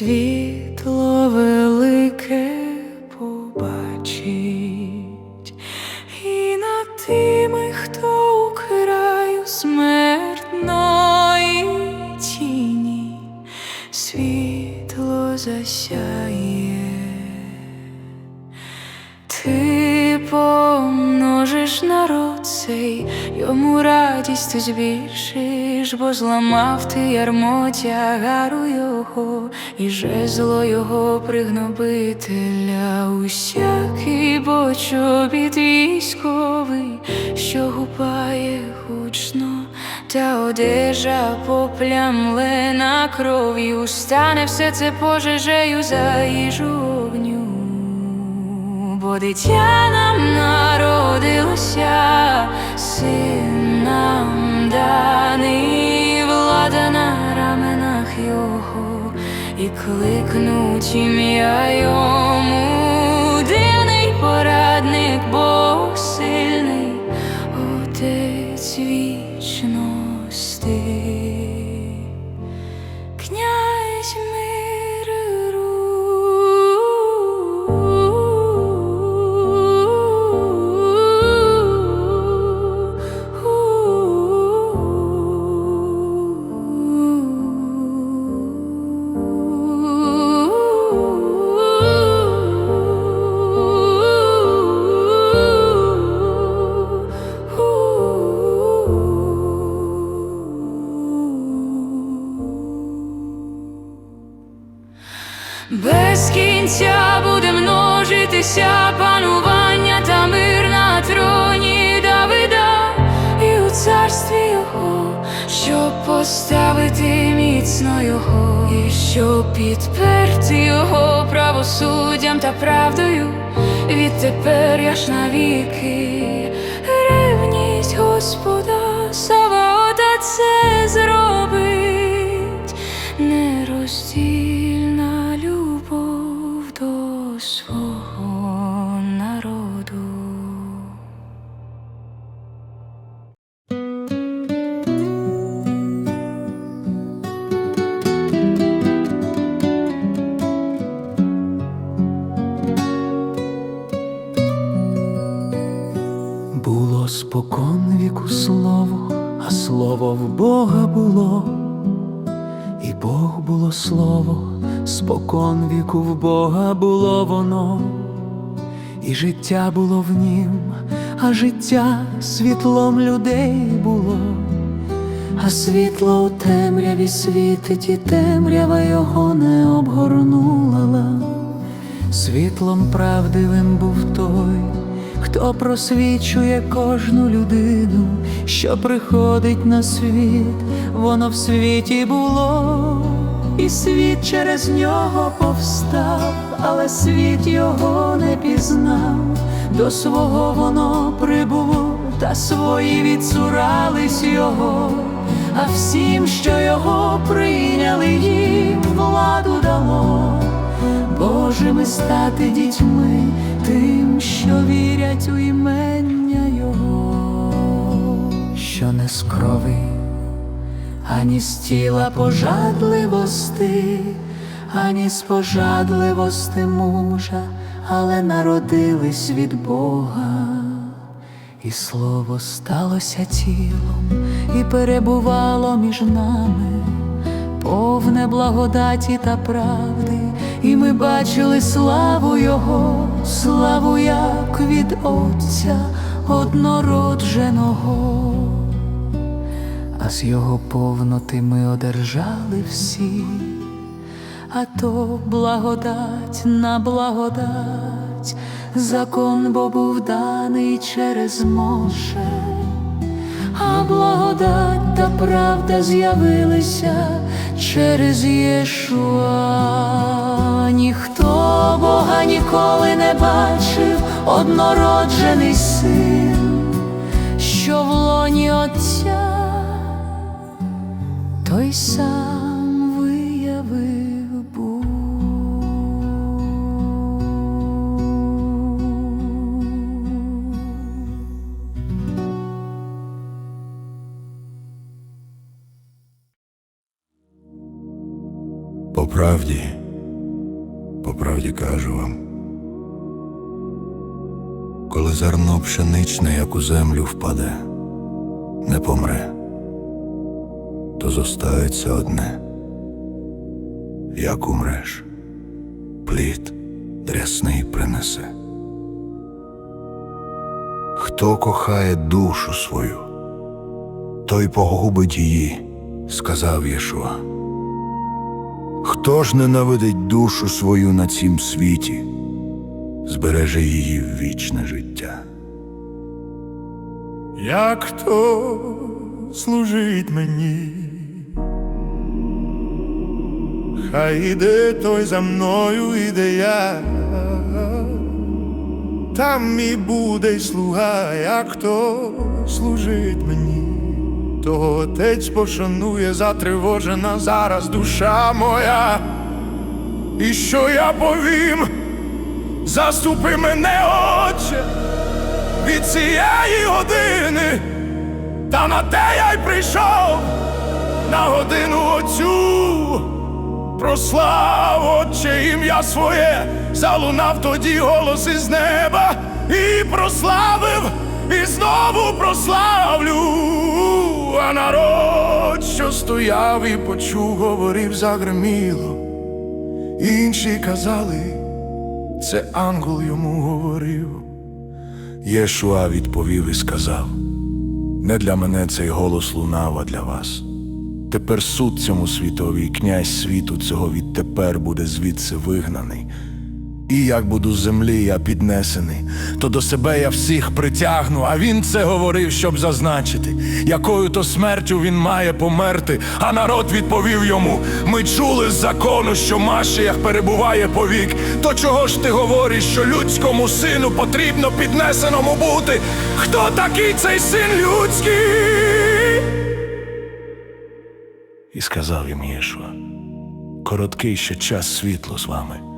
світло велике побачить, і над тими, хто у краю смертної тіні, світло засяє. Помножиш народ цей, йому радість ти збільшиш, бо зламав ти ярмо тягару його, і жезло його пригнобителя, усякий бочобіт військовий, що гупає гучно, та одежа поплямлена кров'ю, стане все це пожежею за їжу огню бо дитя нам народилося, син нам даний, влада на раменах його, і кликнуть ім'я йому, поставити міцно його, і щоб підперти його правосуддям та правдою, відтепер я ж навіки. Ревність Господа Саваота це зробить. Нероздільна спокон віку слово, а слово в Бога було, і Бог було слово, спокон віку в Бога було воно, і життя було в нім, а життя світлом людей було, а світло у темряві світить, і темрява його не обгорнула. Світлом правдивим був той, хто просвічує кожну людину, що приходить на світ, воно в світі було, і світ через нього повстав, але світ його не пізнав, до свого воно прибуло, та свої відсурались його, а всім, що його прийняли, їм владу дало. Божими стати дітьми, тим, що вірять у імення Його, що не з крови, ані з тіла пожадливости, ані з пожадливости мужа, але народились від Бога. І слово сталося тілом і перебувало між нами, повне благодаті та правди, і ми бачили славу Його, славу як від Отця однородженого, а з Його повноти ми одержали всі, а то благодать на благодать, закон бо був даний через Моше. А благодать та правда з'явилися через Єшуа. Ніхто Бога ніколи не бачив, однороджений син, що в лоні Отця той сам виявив був. Правді правді кажу вам, коли зерно пшеничне, як у землю впаде, не помре, то зостається одне. Як умреш, плід дрясний принесе. Хто кохає душу свою, той погубить її, сказав Єшуа. Хто ж ненавидить душу свою на цім світі, збереже її в вічне життя. Як хто служить мені, хай іде той за мною, іде я, там мій буде слуга, як хто служить мені, то отець пошанує затривожена зараз душа моя, і що я повім, заступи мене, Отче від цієї години, та на те я й прийшов на годину оцю. Прослав Отче ім'я своє, залунав тоді голос із неба і прославив, і знову прославлю. А народ, що стояв і почув, говорив, загриміло. Інші казали, це ангел йому говорив. Єшуа відповів і сказав: Не для мене цей голос лунав, а для вас. Тепер суд цьому світові, князь світу цього відтепер буде звідси вигнаний. І як буду з землі я піднесений, то до себе я всіх притягну, а він це говорив, щоб зазначити, якою то смертю він має померти. А народ відповів йому: Ми чули з закону, що Машіях перебуває повік. То чого ж ти говориш, що людському сину потрібно піднесеному бути? Хто такий цей син людський? І сказав їм Єшуа, короткий ще час світло з вами.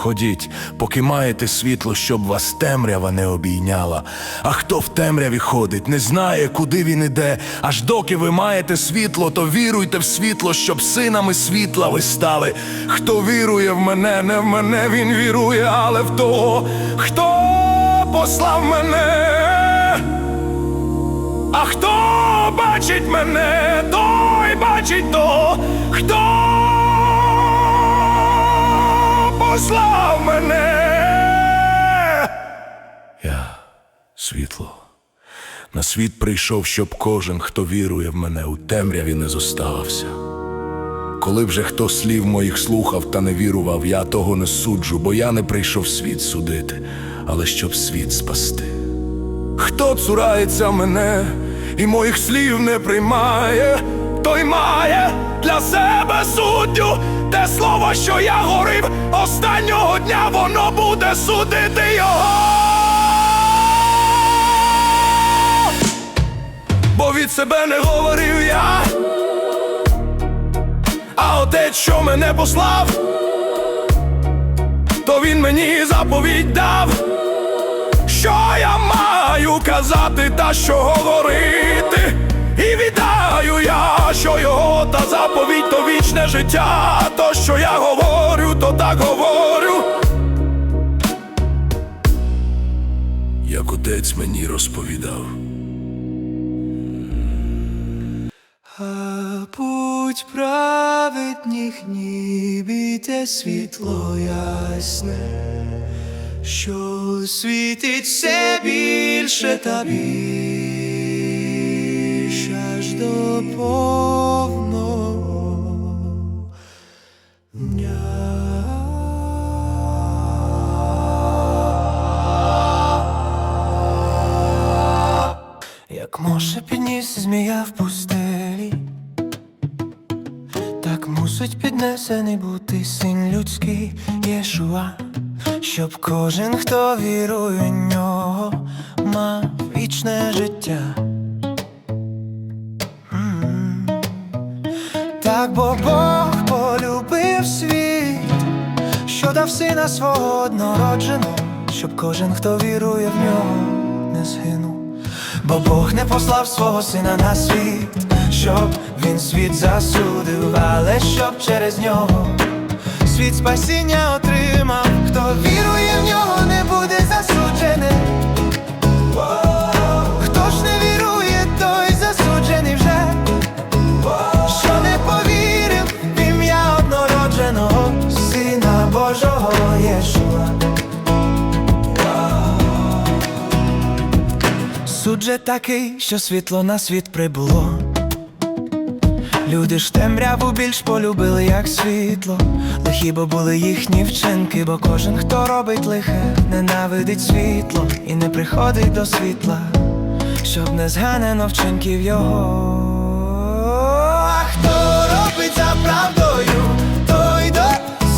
Ходіть, поки маєте світло, щоб вас темрява не обійняла. А хто в темряві ходить, не знає, куди він іде. Аж доки ви маєте світло, то віруйте в світло, щоб синами світла ви стали. Хто вірує в мене, не в мене він вірує, але в того, хто послав мене. А хто бачить мене, той бачить того, хто послав мене. Я світло. На світ прийшов, щоб кожен, хто вірує в мене, у темряві не зоставався. Коли вже хто слів моїх слухав та не вірував, я того не суджу, бо я не прийшов світ судити, але щоб світ спасти. Хто цурається мене і моїх слів не приймає, той має для себе суддю, те слово, що я говорив, останнього дня воно буде судити його. Бо від себе не говорив я, а отець, що мене послав, то він мені заповідь дав що я маю казати та що говорити. І віддаю я, що його та заповідь то вічне життя. Що я говорю, то так говорю. Як отець мені розповідав. А путь праведніх нібі те світло ясне, що світить все більше та більше аж до Може підніс змія в пустелі, так мусить піднесений бути син людський Єшуа, щоб кожен, хто вірує в нього, мав вічне життя. Так бо Бог полюбив світ, що дав сина свого однородженого, щоб кожен, хто вірує в нього, не згинув. Бо Бог не послав свого сина на світ, щоб він світ засудив, але щоб через нього світ спасіння отримав. Хто вірує в нього, Же такий, що світло на світ прибуло. Люди ж темряву більш полюбили, як світло. Лихі бо були їхні вчинки, бо кожен, хто робить лихе, ненавидить світло і не приходить до світла, щоб не зганено вчинків його. А хто робить за правдою, той до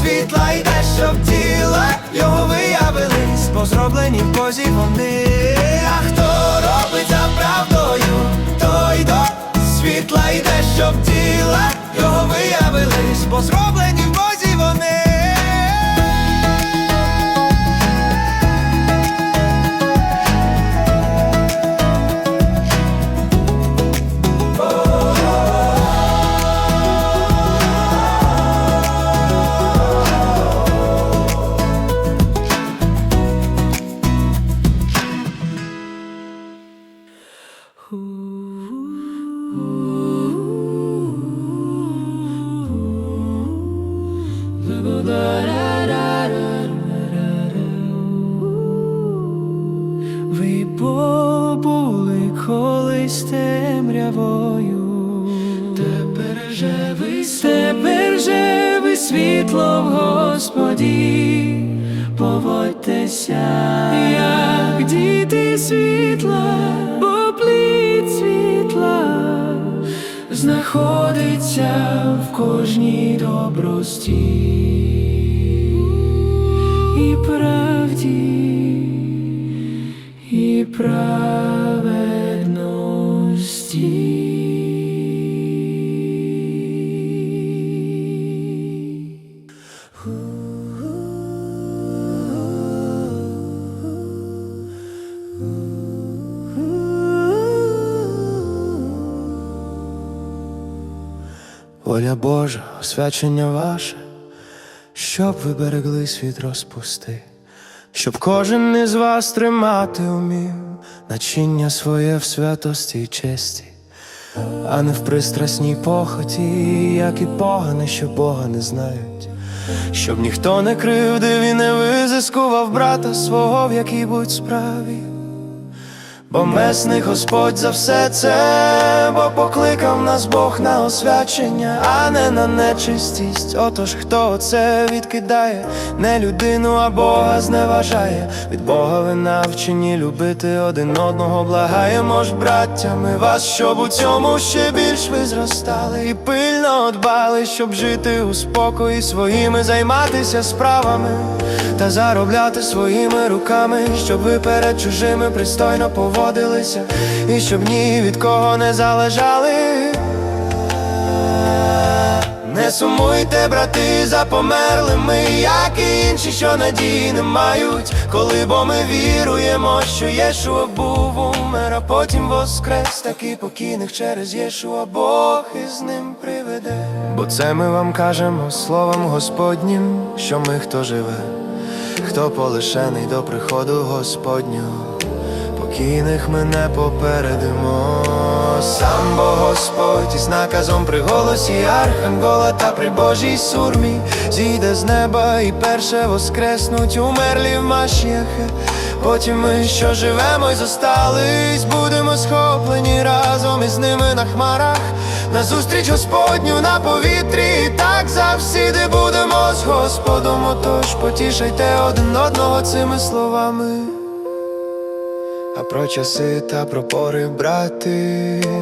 світла йде, щоб тіла його виявились, бо зроблені в Бозі вони. А хто правдою, той до світла йде, щоб тіла його виявились, бо зроблені світло в Господі, поводьтеся, як діти світла, бо плід світла знаходиться в кожній добрості. І правді і праведності. Воля Божа, освячення ваше, щоб ви берегли світ розпусти, щоб кожен із вас тримати умів начиння своє в святості й честі, а не в пристрасній похоті, як і погани, що Бога не знають, щоб ніхто не кривдив і не визискував брата свого в якій будь справі. Бо месний Господь за все це, бо покликав нас Бог на освячення, а не на нечистість. Отож, хто це відкидає, не людину, а Бога зневажає. Від Бога ви навчені любити один одного, благаємо ж, браття, ми вас, щоб у цьому ще більш ви зростали і пильно дбали, щоб жити у спокої своїми, займатися справами та заробляти своїми руками, щоб ви перед чужими пристойно поводилися, і щоб ні від кого не залежали. Не сумуйте, брати, за померлими, як і інші, що надії не мають, коли бо ми віруємо, що Єшуа був умер, а потім воскрес, таки покійних через Єшуа Бог із ним приведе. Бо це ми вам кажемо словом Господнім, що ми хто живе, хто полишений до приходу Господнього покійних ми не попередимо. Сам бо Господь із наказом при голосі Архангела та при Божій сурмі зійде з неба і перше воскреснуть умерлі в Машіяхе. Потім ми, що живемо й зостались, будемо схоплені разом із ними на хмарах. На зустріч Господню на повітрі, і так завсіди будемо з Господом. Отож потішайте один одного цими словами. А про часи та про пори, брати,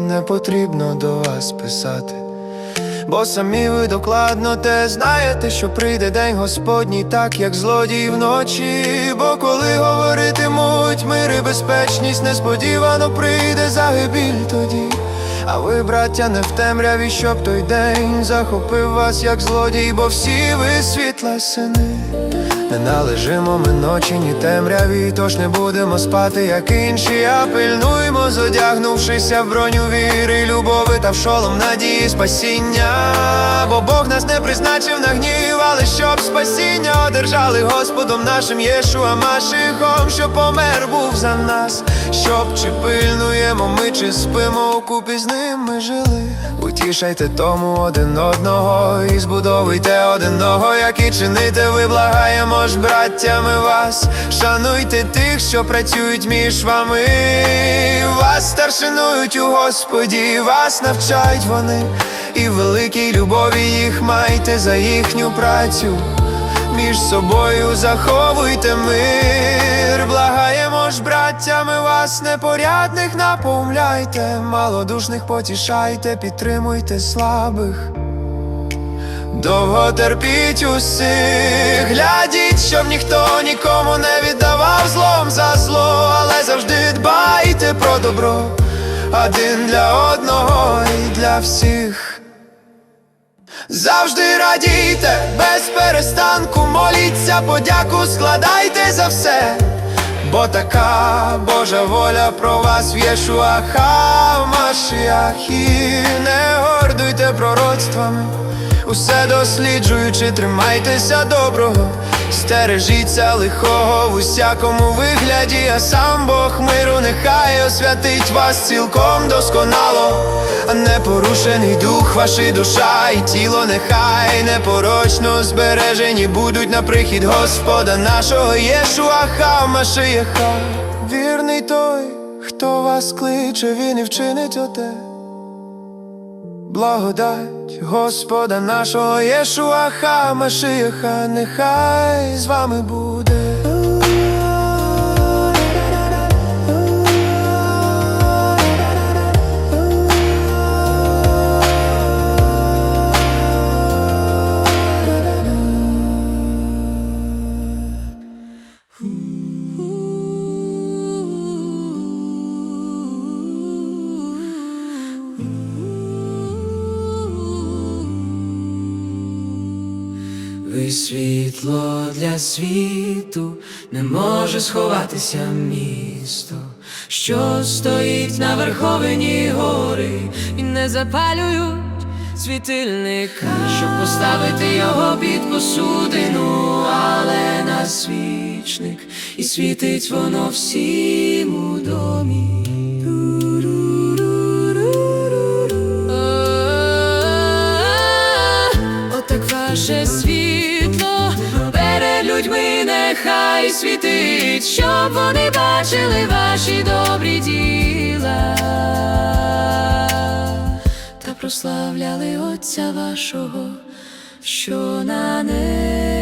не потрібно до вас писати. Бо самі ви докладно те знаєте, що прийде день Господній, так як злодій вночі. Бо коли говоритимуть мир і безпечність, несподівано прийде загибіль тоді. А ви, браття, не в темряві, щоб той день захопив вас, як злодій, бо всі ви світла сини. Не належимо ми ночі, ні темряві, тож не будемо спати, як інші, а пильнуймо, зодягнувшися в броню віри, любови та в шолом надії спасіння. Бо Бог нас не призначив на гнів, але щоб спасіння одержали Господом нашим Єшуа Машихом, що помер був за нас, щоб чи пильнуємо ми, чи спимо купі з ним ми жили. Утішайте тому один одного і збудовуйте одного, як і чините, ви благаємо ж, браттями вас. Шануйте тих, що працюють між вами. Вас старшинують у Господі, вас навчають вони, і великій любові їх майте за їхню працю. Між собою заховуйте мир, благаємо ж, браттями вас непорядних напомляйте, малодушних потішайте, підтримуйте слабих. Довго терпіть усіх, глядіть, щоб ніхто нікому не віддавав злом за зло, але завжди дбайте про добро, один для одного і для всіх. Завжди радійте, без перестанку моліться, подяку складайте за все, бо така Божа воля про вас в Єшуаха в Машіахі. Не гордуйте пророцтвами, усе досліджуючи, тримайтеся доброго, стережіться лихого в усякому вигляді, а сам Бог миру нехай освятить вас цілком досконало, а непорушений дух, ваші душа і тіло, нехай непорочно збережені будуть на прихід Господа нашого Єшуаха Машиєха. Вірний той, хто вас кличе, він і вчинить оте. Благодать Господа нашого Єшуаха Машиха, нехай з вами буде. Світло для світу, не може сховатися місто, що стоїть на верховині гори, і не запалюють світильника, щоб поставити його під посудину, але на свічник, і світить воно всім у домі. Отак ваше перед людьми нехай світить, щоб вони бачили ваші добрі діла та прославляли Отця вашого, що на небі.